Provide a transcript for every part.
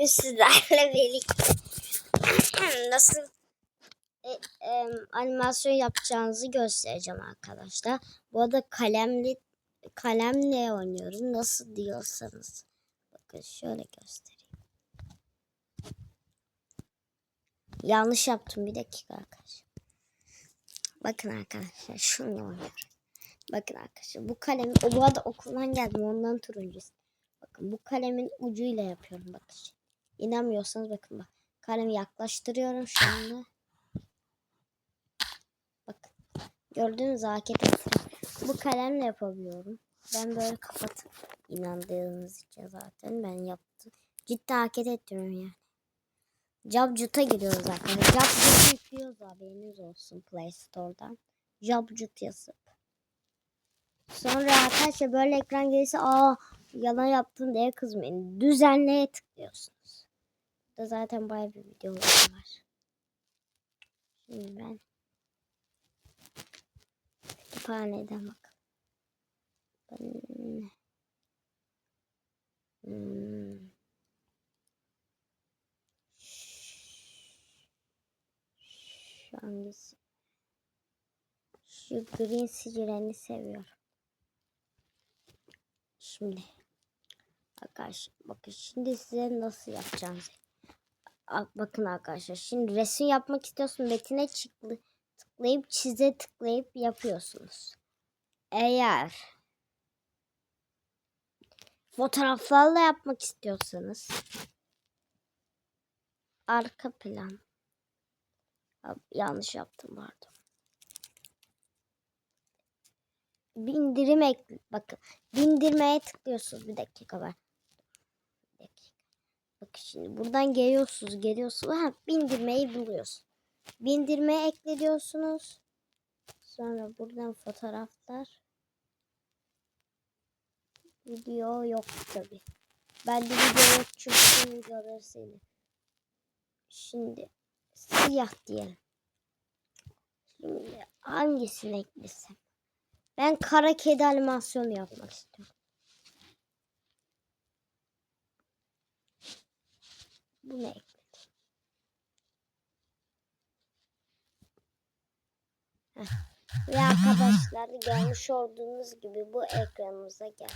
Bugün sizlerle birlikte nasıl e, e, animasyon yapacağınızı göstereceğim arkadaşlar. Bu arada kalemli kalemle oynuyorum. Nasıl diyorsanız. Bakın şöyle göstereyim. Yanlış yaptım bir dakika arkadaşlar. Bakın arkadaşlar şunu oynuyorum. Bakın arkadaşlar bu kalem o bu arada okuldan geldim ondan turuncusu. Bakın bu kalemin ucuyla yapıyorum bakın. İnanmıyorsanız bakın bak. Kalemi yaklaştırıyorum şu anda. Bakın. Gördüğünüz hareket ettim. Bu kalemle yapabiliyorum. Ben böyle kapatıp inandığınız için zaten ben yaptım. Ciddi hareket ettiriyorum yani. Jabjut'a giriyoruz arkadaşlar. Jabjut'u yüklüyoruz haberiniz olsun Play Store'dan. Jabjut yazıp. Sonra arkadaşlar böyle ekran gelirse aa yalan yaptın diye kızmayın. Düzenleye tıklıyorsunuz. Burada zaten bayağı bir videolar var. Şimdi ben kütüphaneden bak. Ben... Hmm. Şu hangisi? Şu green sicileni seviyorum. Şimdi arkadaşlar bakın şimdi size nasıl yapacağınızı. Bakın arkadaşlar şimdi resim yapmak istiyorsun metine tıklayıp çize tıklayıp yapıyorsunuz. Eğer fotoğraflarla yapmak istiyorsanız arka plan yanlış yaptım pardon. bindirim ek bakın bindirmeye tıklıyorsunuz bir dakika var. Bakın şimdi buradan geliyorsunuz geliyorsunuz ha bindirmeyi buluyorsun. Bindirmeye ekle diyorsunuz. Sonra buradan fotoğraflar. Video yok tabi. Ben de video yok çünkü videoları sildim. Şimdi siyah diyelim. Şimdi hangisini eklesem? Ben kara kedi animasyonu yapmak istiyorum. Bu ne ekledim? Heh. Ve arkadaşlar görmüş olduğunuz gibi bu ekranımıza geldi.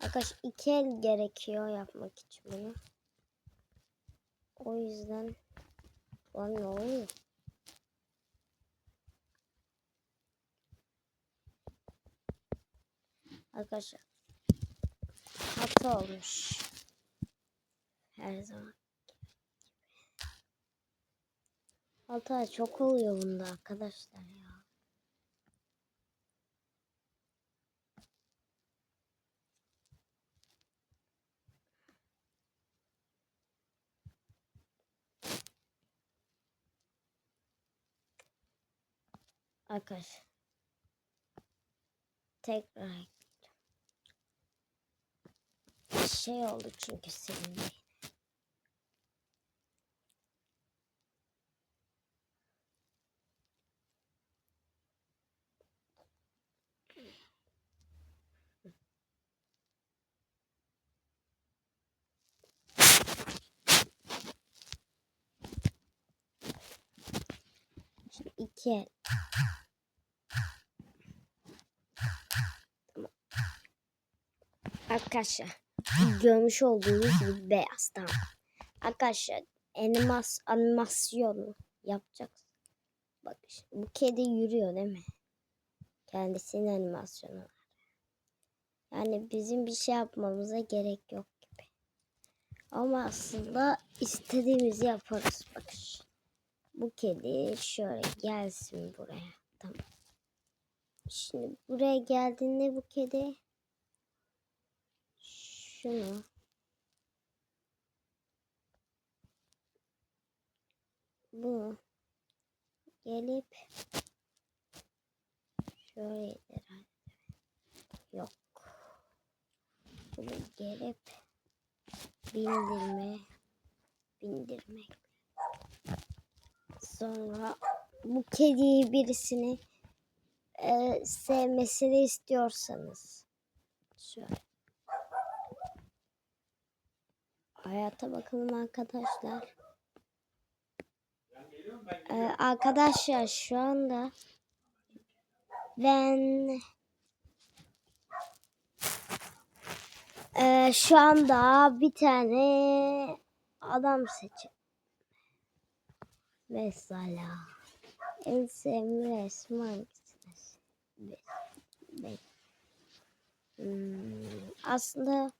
Arkadaş iki el gerekiyor yapmak için bunu. O yüzden Lan ne oluyor? Arkadaşlar hata olmuş. Her zaman. Hata çok oluyor bunda arkadaşlar ya. Arkadaşlar. Tekrar şey oldu çünkü senin de. Şimdi iki el. Tamam. Arkadaşlar görmüş olduğunuz gibi beyaz tamam. Arkadaşlar animas animasyonu yapacaksın. Bak bu kedi yürüyor değil mi? Kendisinin animasyonu var. Yani bizim bir şey yapmamıza gerek yok gibi. Ama aslında istediğimizi yaparız. Bak. Bu kedi şöyle gelsin buraya. Tamam. Şimdi buraya geldiğinde bu kedi şunu bu. Gelip şöyle herhalde. Yok. Bunu gelip bindirme bindirmek. Sonra bu kediyi birisini e, sevmesini istiyorsanız. Şöyle Hayata bakalım arkadaşlar. Ee, arkadaşlar şu anda ben Ee, şu anda bir tane adam seçeceğim. Mesela en sevdiğim resim hangisi? Be- be- Hmm, aslında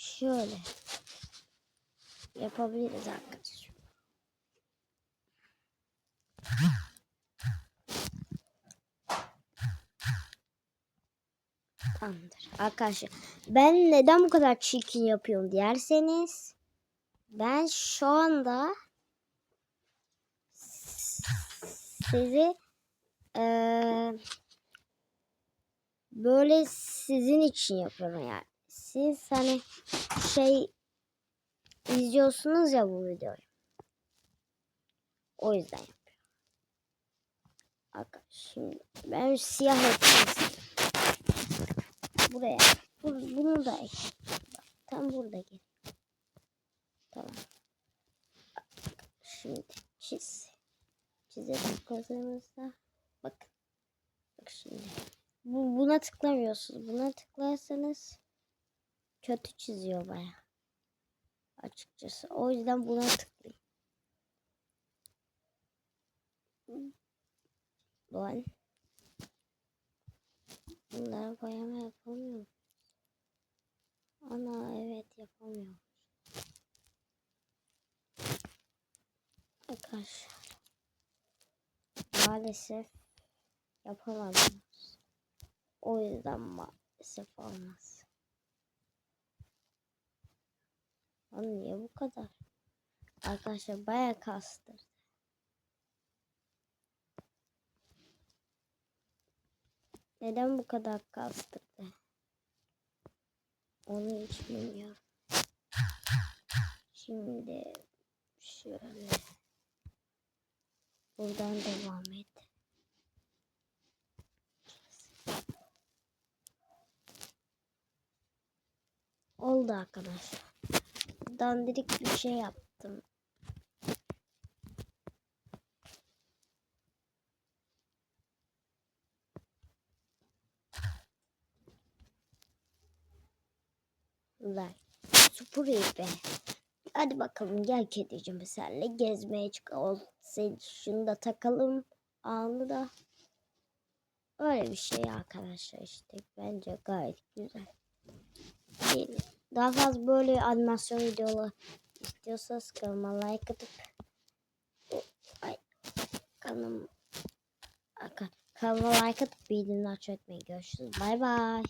şöyle yapabiliriz arkadaşlar. Tamamdır. Arkadaşlar ben neden bu kadar çirkin yapıyorum derseniz ben şu anda sizi eee, böyle sizin için yapıyorum yani. Siz hani şey izliyorsunuz ya bu videoyu. O yüzden yapıyorum. Arkadaşlar şimdi ben siyah yapayım. Buraya. Bu- Bunu da ek. Bak, Tam burada gel. Tamam. Şimdi çiz. Çize tıkladığımızda bakın. Bak şimdi. Bu, buna tıklamıyorsunuz. Buna tıklarsanız kötü çiziyor baya. Açıkçası. O yüzden buna tıklayın. Lan. Bunları boyama yapamıyorum. Ana evet yapamıyorum. Arkadaşlar. Maalesef yapamadım. O yüzden maalesef olmaz. Lan niye bu kadar? Arkadaşlar bayağı kastır. Neden bu kadar kastırdı? Onu hiç bilmiyorum. Şimdi şöyle buradan devam et. Oldu arkadaşlar. Dandirik bir şey yaptım. Like. Süpüreyim be. Hadi bakalım gel kedicim senle gezmeye çıkalım. Sen şunu da takalım. Anı da. Öyle bir şey arkadaşlar işte. Bence gayet güzel. Bir- Daha fazla böyle animasyon videoları istiyorsanız kanalıma like atıp ay, kanım kanalıma like atıp bildirimleri açmayı görüşürüz. Bay bay.